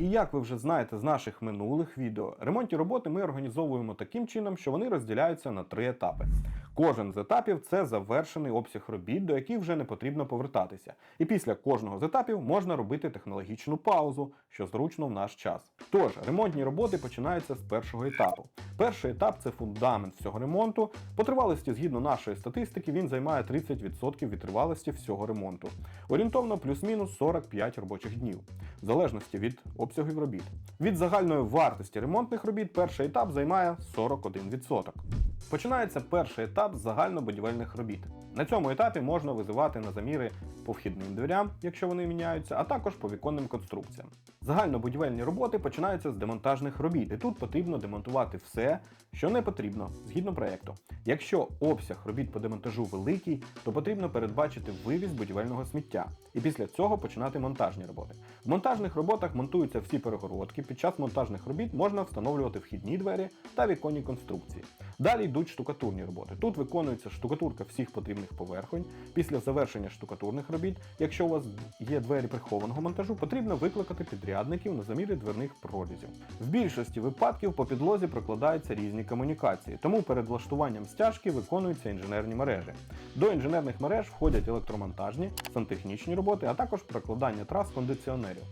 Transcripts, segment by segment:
І як ви вже знаєте з наших минулих відео, ремонтні роботи ми організовуємо таким чином, що вони розділяються на три етапи. Кожен з етапів це завершений обсяг робіт, до яких вже не потрібно повертатися. І після кожного з етапів можна робити технологічну паузу, що зручно в наш час. Тож, ремонтні роботи починаються з першого етапу. Перший етап це фундамент всього ремонту. По тривалості, згідно нашої статистики, він займає 30% від тривалості всього ремонту. Орієнтовно плюс-мінус 45 робочих днів, в залежності від обсягів робіт. Від загальної вартості ремонтних робіт перший етап займає 41%. Починається перший етап загальнобудівельних робіт. На цьому етапі можна визивати на заміри по вхідним дверям, якщо вони міняються, а також по віконним конструкціям. Загальнобудівельні роботи починаються з демонтажних робіт, і тут потрібно демонтувати все, що не потрібно згідно проєкту. Якщо обсяг робіт по демонтажу великий, то потрібно передбачити вивіз будівельного сміття, і після цього починати монтажні роботи. В монтажних роботах монтуються всі перегородки. Під час монтажних робіт можна встановлювати вхідні двері та віконні конструкції. Далі йдуть штукатурні роботи. Тут виконується штукатурка всіх потрібних поверхонь. Після завершення штукатурних робіт, якщо у вас є двері прихованого монтажу, потрібно викликати підрядників на заміри дверних прорізів. В більшості випадків по підлозі прокладаються різні комунікації, тому перед влаштуванням стяжки виконуються інженерні мережі. До інженерних мереж входять електромонтажні, сантехнічні роботи, а також прокладання трас кондиціонерів.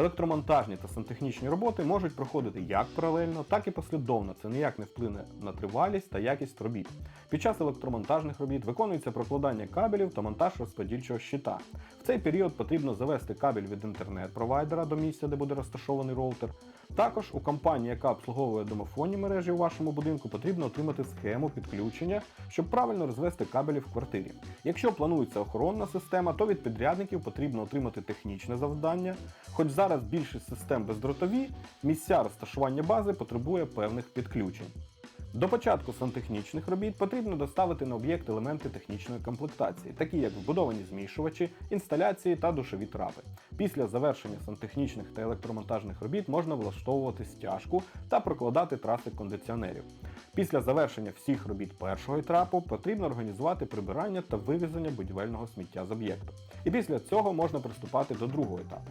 Електромонтажні та сантехнічні роботи можуть проходити як паралельно, так і послідовно. Це ніяк не вплине на тривалість та якість робіт. Під час електромонтажних робіт виконується прокладання кабелів та монтаж розподільчого щита. В цей період потрібно завести кабель від інтернет-провайдера до місця, де буде розташований роутер. Також у компанії, яка обслуговує домофонні мережі у вашому будинку, потрібно отримати схему підключення, щоб правильно розвести кабелі в квартирі. Якщо планується охоронна система, то від підрядників потрібно отримати технічне завдання. Хоч зараз більшість систем бездротові, місця розташування бази потребує певних підключень. До початку сантехнічних робіт потрібно доставити на об'єкт елементи технічної комплектації, такі як вбудовані змішувачі, інсталяції та душові трапи. Після завершення сантехнічних та електромонтажних робіт можна влаштовувати стяжку та прокладати траси кондиціонерів. Після завершення всіх робіт першого етапу потрібно організувати прибирання та вивезення будівельного сміття з об'єкту. І після цього можна приступати до другого етапу.